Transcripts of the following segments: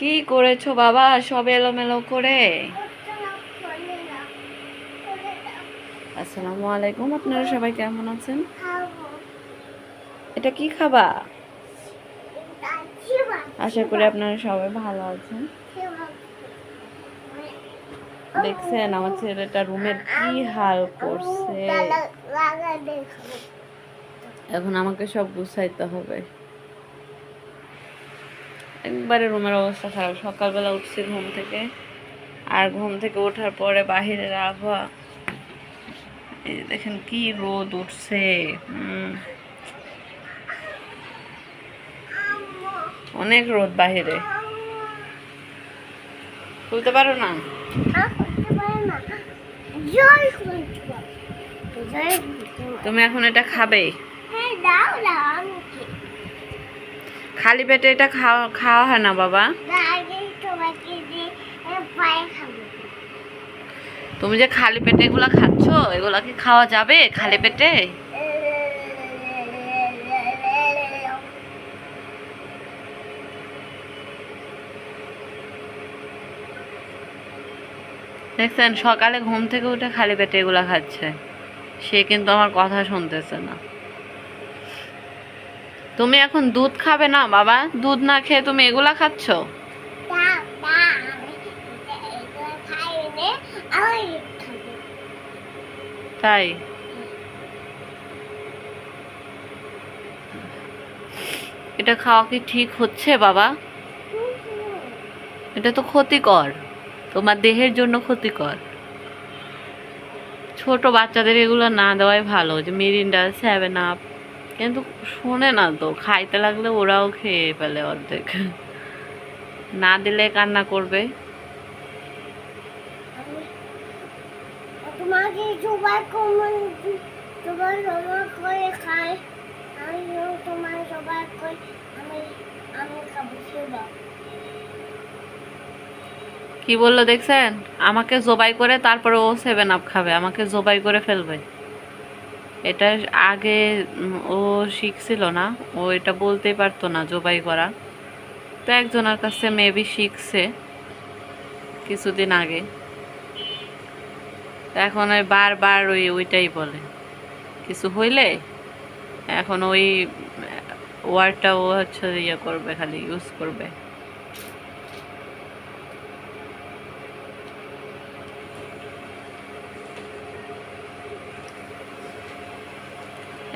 কি করেছ বাবা? সব এলোমেলো করে। আসসালামু আলাইকুম, আপনারা সবাই কেমন আছেন? এটা কি খাবা? আশা করি আপনারা সবাই ভালো আছেন। দেখছেন, আমার ছেলেটা রুমের কি হাল করছে। এখন আমাকে সব গুছাইতে হবে। একবারে রুমের অবস্থা খারাপ। সকালবেলা উঠছি ঘুম থেকে। আর ঘুম থেকে ওঠার পরে বাহিরের আবহাওয়া। দেখেন কি রোদ উঠছে। অনেক রোদ বাহিরে। তুলতে পারো না? তুমি এখন এটা খাবে? খালি পেটে এটা খাওয়া খাওয়া হয় না বাবা। তুমি যে খালি পেটে এগুলা খাচ্ছ এগুলা কি খাওয়া যাবে খালি পেটে? দেখছেন সকালে ঘুম থেকে উঠে খালি পেটে এগুলা খাচ্ছে। সে কিন্তু আমার কথা শুনতেছে না। তুমি এখন দুধ খাবে না বাবা? দুধ না খেয়ে তুমি এগুলা খাচ্ছ? তাই? এটা খাওয়া কি ঠিক হচ্ছে বাবা? এটা তো ক্ষতিকর। তোমার দেহের জন্য ক্ষতিকর। ছোট বাচ্চাদের এগুলো না দেওয়াই ভালো যে মিরিন্ডা সেভেন আপ কিন্তু শোনে না তো খাইতে লাগলে ওরাও খেয়ে ফেলে অর্ধেক। না দিলে কান্না করবে। তোমাকে সবাই কমন তোমার সবাই করে খাই। আমি তোমার সবাই করে আমি আমি খাব কি বলল দেখছেন? আমাকে জবাই করে তারপরে ও সেভেন আপ খাবে আমাকে জবাই করে ফেলবে। এটা আগে ও শিখছিল না। ও এটা বলতেই পারতো না জবাই করা। তো একজনের কাছে মেবি শিখছে কিছুদিন আগে। এখন ওই বারবার ওই ওইটাই বলে। কিছু হইলে এখন ওই ওয়ার্ডটা ও হচ্ছে ইয়ে করবে, খালি ইউজ করবে।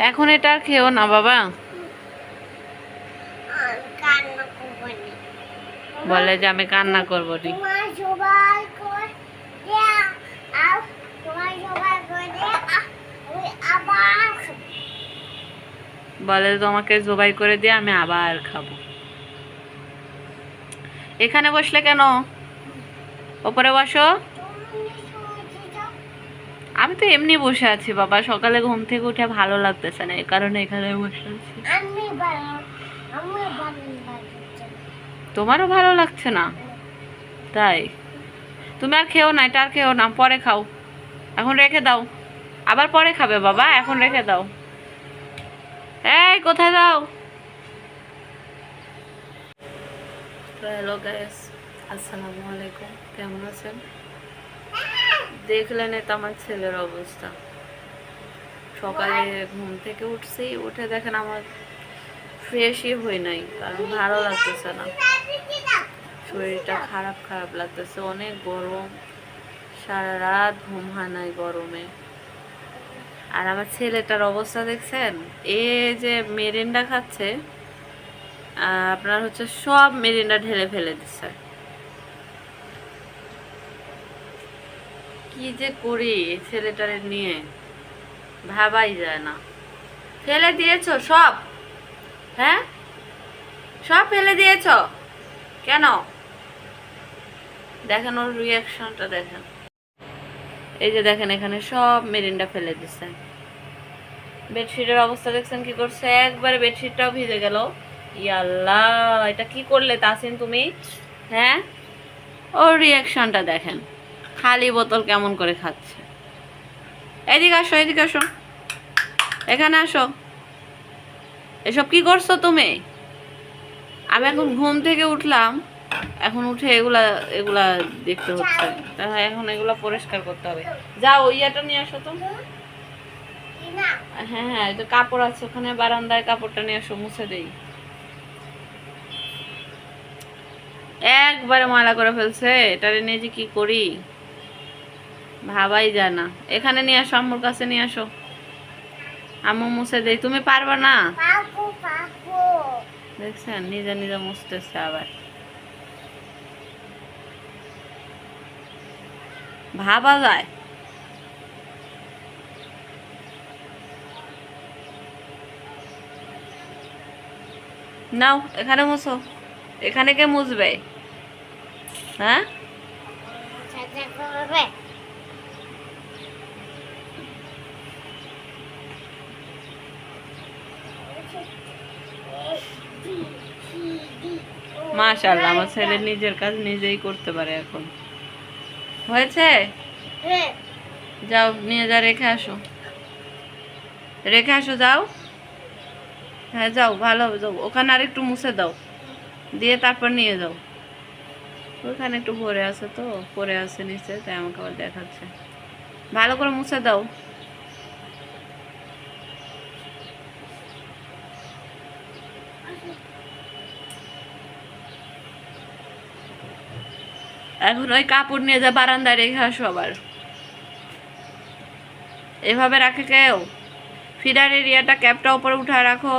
এখন এটা আর খেও না, বাবা। বলে যে আমি কান্না করব খাব বলে তোমাকে জবাই করে দিয়ে আমি আবার খাব। এখানে বসলে কেন? ওপরে বসো। আমি তো এমনি বসে আছি বাবা। সকালে ঘুম থেকে উঠে ভালো লাগতেছে না এই কারণে এখানে বসে আছি। আমি ভালো আমি ভালো লাগছে তোমারও ভালো লাগছে না? তাই? তুমি আর খেও না এটা আর খেও না পরে খাও। এখন রেখে দাও। আবার পরে খাবে বাবা এখন রেখে দাও। এই কোথায় দাও হ্যালো গাইস আসসালামু আলাইকুম। কেমন আছেন? দেখলেন তো আমার ছেলের অবস্থা। সকালে ঘুম থেকে উঠছি উঠে দেখেন আমার ফ্রেশই হই নাই কারণ ভালো লাগতেছে না। শরীরটা খারাপ খারাপ লাগতেছে অনেক গরম। সারা রাত ঘুম হয় নাই গরমে। আর আমার ছেলেটার অবস্থা দেখছেন? এ যে মেরিন্ডা খাচ্ছে আপনার হচ্ছে সব মেরিন্ডা ঢেলে ফেলে দিচ্ছে কি যে করি ছেলেটারে নিয়ে? ভাবাই যায় না। ফেলে দিয়েছ সব? হ্যাঁ? সব ফেলে দিয়েছ? কেন? দেখেন ওর রিয়াকশনটা দেখেন। এই যে দেখেন এখানে সব মেরিনটা ফেলে দিচ্ছে বেডশিটের অবস্থা দেখছেন কি করছে? একবারে বেডশিটটাও ভিজে গেল। ইয়াল্লাহ, এটা কি করলে তাসিন তুমি? হ্যাঁ? ওর রিয়াকশনটা দেখেন। খালি বোতল কেমন করে খাচ্ছে? এদিকে আসো এদিকে আসো। এখানে আসো। এসব কি করছ তুমি? আমি এখন ঘুম থেকে উঠলাম। এখন উঠে এগুলা এগুলা দেখতে হচ্ছে। তা এখন এগুলা পরিষ্কার করতে হবে। যাও, ইয়েটা নিয়ে আসো তো। হ্যাঁ হ্যাঁ তো কাপড় আছে। ওখানে বারান্দায় কাপড়টা নিয়ে আসো, মুছে দেই। একবারে ময়লা করে ফেলছে। এটারে নিয়ে যে কি করি? ভাবাই যায় না। এখানে নিয়ে আসো আম্মুর কাছে নিয়ে আসো। আম্মু মুছে দেই। তুমি পারবা না? দেখছেন নিজে নিজে মুছতেছে আবার। ভাবা যায়। নাও এখানে মুছো। এখানে কে মুছবে? হ্যাঁ? মাশাল্লাহ আমার ছেলে নিজের কাজ নিজেই করতে পারে এখন। হয়েছে? হ্যাঁ। যাও নিয়ে যা রেখে আসো। রেখে আসো যাও। হ্যাঁ যাও ভালো হবে যাও। ওখানে আর একটু মুছে দাও। দিয়ে তারপর নিয়ে যাও। ওখানে একটু ভরে আছে তো পরে আছে নিচে তাই আমাকে আবার দেখাচ্ছে। ভালো করে মুছে দাও। এখন ওই কাপড় নিয়ে যা, বারান্দায় রেখে আসো আবার। এভাবে রাখে কেউ? ফিডার এরিয়াটা ক্যাপটা উপরে উঠায় রাখো।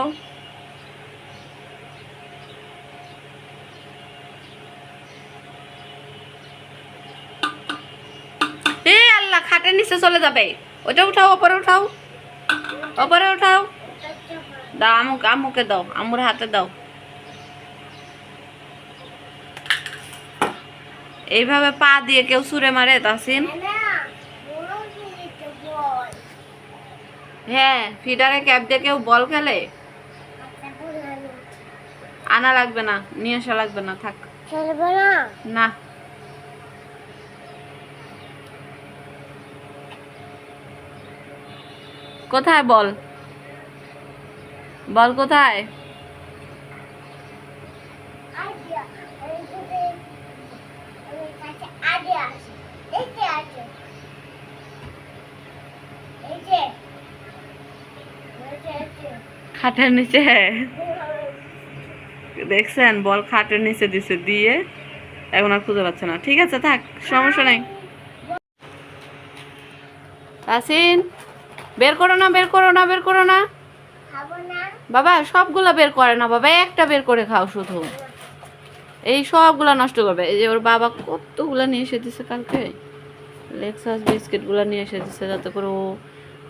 এ আল্লাহ, খাটের নিচে চলে যাবে। ওটা উঠাও, ওপরে উঠাও। ওপরে উঠাও। দাও, আমুক, আমুকে দাও, আমুর হাতে দাও। এইভাবে পা দিয়ে কেউ সুরে মারে তাসিন হ্যাঁ ফিডারে ক্যাপ দিয়ে কেউ বল খেলে? আনা লাগবে না, নিয়ে আসা লাগবে না, থাক। না। কোথায় বল? বল কোথায় আইডিয়া এই যে এই কাছে আইডিয়া আছে এই যে আছে এই যে এই যে আছে খাটের নিচে দেখছেন বল খাটের নিচে দিছে দিয়ে এখন আর খুঁজে পাচ্ছে না। ঠিক আছে থাক সমস্যা নেই। তাসিন বের করো না বের করো না বের করো না। বাবা সবগুলো বের করে না বাবা একটা বের করে খাও শুধু। এই সবগুলা নষ্ট করবে। এই যে ওর বাবা কতগুলো নিয়ে এসে দিছে কালকে? লেক্সাস বিস্কিটগুলো নিয়ে এসে দিছে যাতে করে ও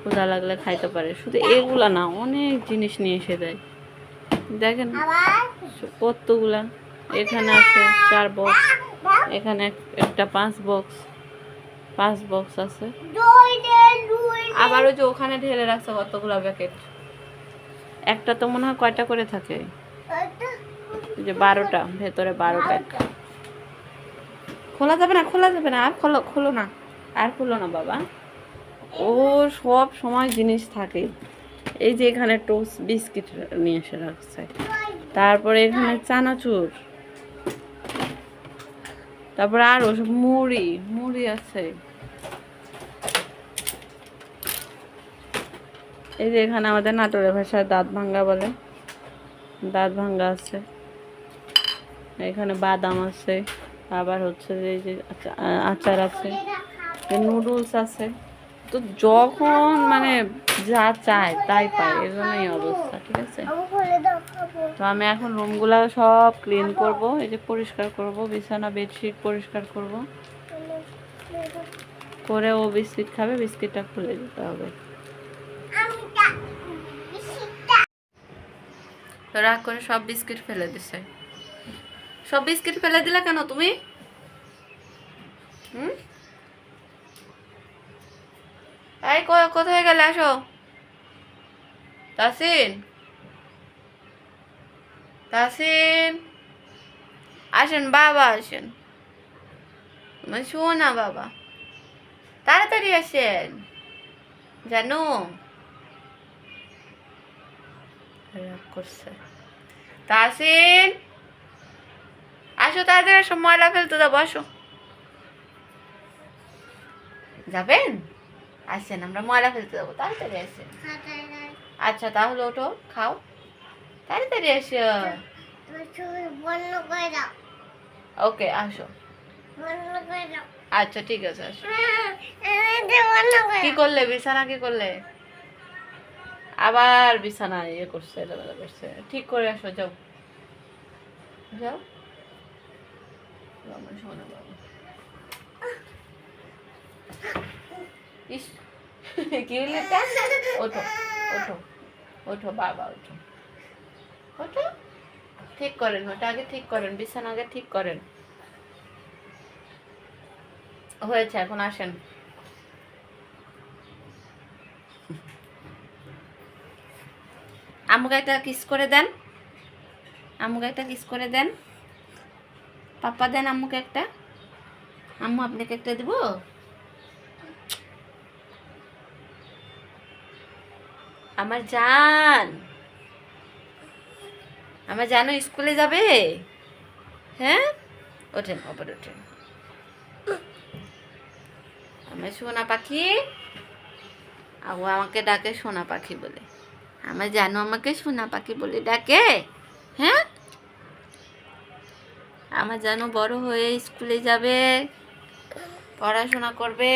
ক্ষুধা লাগলে খাইতে পারে। শুধু এগুলা না, অনেক জিনিস নিয়ে এসে দেয়। দেখেন, কতগুলা। এখানে আছে চার বক্স এখানে একটা পাঁচ বক্স পাঁচ বক্স আছে। আবার ওই যে ওখানে ঢেলে রাখছে কতগুলো প্যাকেট একটা তো মনে হয় কয়টা করে থাকে? যে বারোটা, ভেতরে বারো প্যাক খোলা যাবে না, খোলা যাবে না, আর খোলো খোলো না। আর খোলো না বাবা। ও সব সময় জিনিস থাকে। এই যে এখানে টোস্ট বিস্কিট নিয়ে এসে রাখছে। তারপরে এখানে চানাচুর। তারপরে আরও সব মুড়ি মুড়ি আছে। এই যে এখানে আমাদের নাটোরের ভাষায় দাঁত ভাঙ্গা বলে। দাঁত ভাঙ্গা আছে। এখানে বাদাম আছে। আবার হচ্ছে যে আচার আছে। নুডলস আছে। তো যখন মানে যা চায় তাই পায় এর জন্যই অবস্থা ঠিক আছে? তো আমি এখন রুমগুলো সব ক্লিন করব এই যে পরিষ্কার করব বিছানা বেডশিট পরিষ্কার করব। করে ও বিস্কিট খাবে বিস্কিটটা খুলে দিতে হবে। তো রাগ করে সব বিস্কিট ফেলে দিছে। সব বিস্কিট ফেলে দিলে কেন তুমি? হুম? এই কোথায় গেলে? আসো। তাসিন তাসিন আসেন, বাবা আসেন। আমার শোনা বাবা। তাড়াতাড়ি আসেন। জানো। করছে। তাসিন আসো তাড়াতাড়ি আসো, ময়লা ফেলতে যাব, আসো। যাবেন? আসেন, আমরা ময়লা ফেলতে যাব। তাড়াতাড়ি আসেন। আচ্ছা তাহলে ওঠো, খাও। তাড়াতাড়ি দাও ওকে, আসো। আচ্ছা ঠিক আছে, আসো। কি করলে? বিছানা কি করলে? আবার বিছানা ইয়ে করছে, এলোমেলো করছে। ঠিক করে আসো, যাও। যাও। বাবা। কি এটা? ওঠো ওঠো ওঠো, বাবা, ওঠো। ওঠো। ঠিক করেন, ওটা আগে ঠিক করেন, বিছানা আগে ঠিক করেন। হয়েছে, এখন আসেন। আম্মুকে একটা কিস করে দেন। আম্মুকে একটা কিস করে দেন। পাপ্পা দেন আম্মুকে একটা। আম্মু, আপনাকে একটা দিব? আমার জান। আমার জানো স্কুলে যাবে? হ্যাঁ? ওঠেন, ওপর ওঠেন। আমার সোনা পাখি? আর ও আমাকে ডাকে সোনা পাখি বলে। আমার জানো আমাকে সোনা পাখি বলে ডাকে। হ্যাঁ? আমার জানো বড় হয়ে স্কুলে যাবে, পড়াশোনা করবে।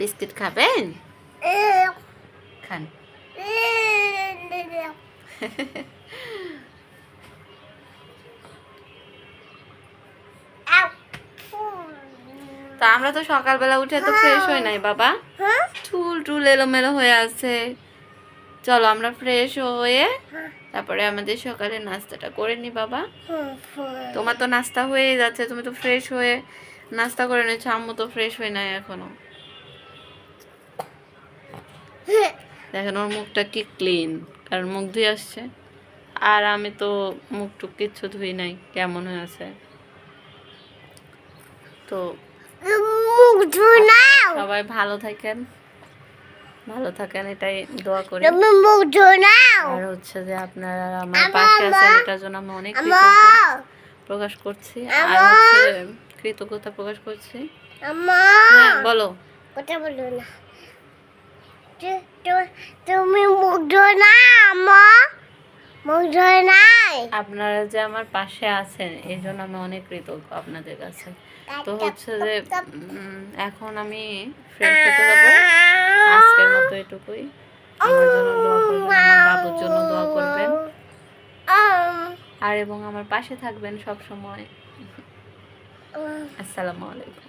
বিস্কিট খাবেন? খান। তা আমরা তো সকালবেলা উঠে তো ফ্রেশ হই নাই, বাবা। চুল টুল এলোমেলো হয়ে আছে। চলো আমরা ফ্রেশ হয়ে তারপরে আমাদের সকালে নাস্তাটা করে নি, বাবা। তোমার তো নাস্তা হয়ে যাচ্ছে, তুমি তো ফ্রেশ হয়ে নাস্তা করে নিচ্ছ, আম্মু তো ফ্রেশ হয়ে নাই এখনও। দেখেন ওর মুখটা কি ক্লিন কারণ মুখ ধুয়ে আসছে। আর আমি তো মুখ টুক কিচ্ছু ধুই নাই কেমন হয়ে আছে তো সবাই ভালো থাকেন ভালো থাকেন এটাই দোয়া করি। আর হচ্ছে যে আপনারা আমার পাশে আছেন এটার জন্য আমি অনেক প্রকাশ করছি। আর হচ্ছে কৃতজ্ঞতা প্রকাশ করছি। হ্যাঁ বলো। কথা বলো না। তুমি মুখ ধোনা আমা মুখ ধোনাই আপনারা যে আমার পাশে আছেন এই জন্য আমি অনেক কৃতজ্ঞ আপনাদের কাছে। তো হচ্ছে যে এখন আমি ফ্রেশ হতে যাব। আজকের মতো এটুকুই। আমার জন্য দোয়া করবেন আমার বাবুর জন্য দোয়া করবেন। আর এবং আমার পাশে থাকবেন সব সময় আসসালামু আলাইকুম।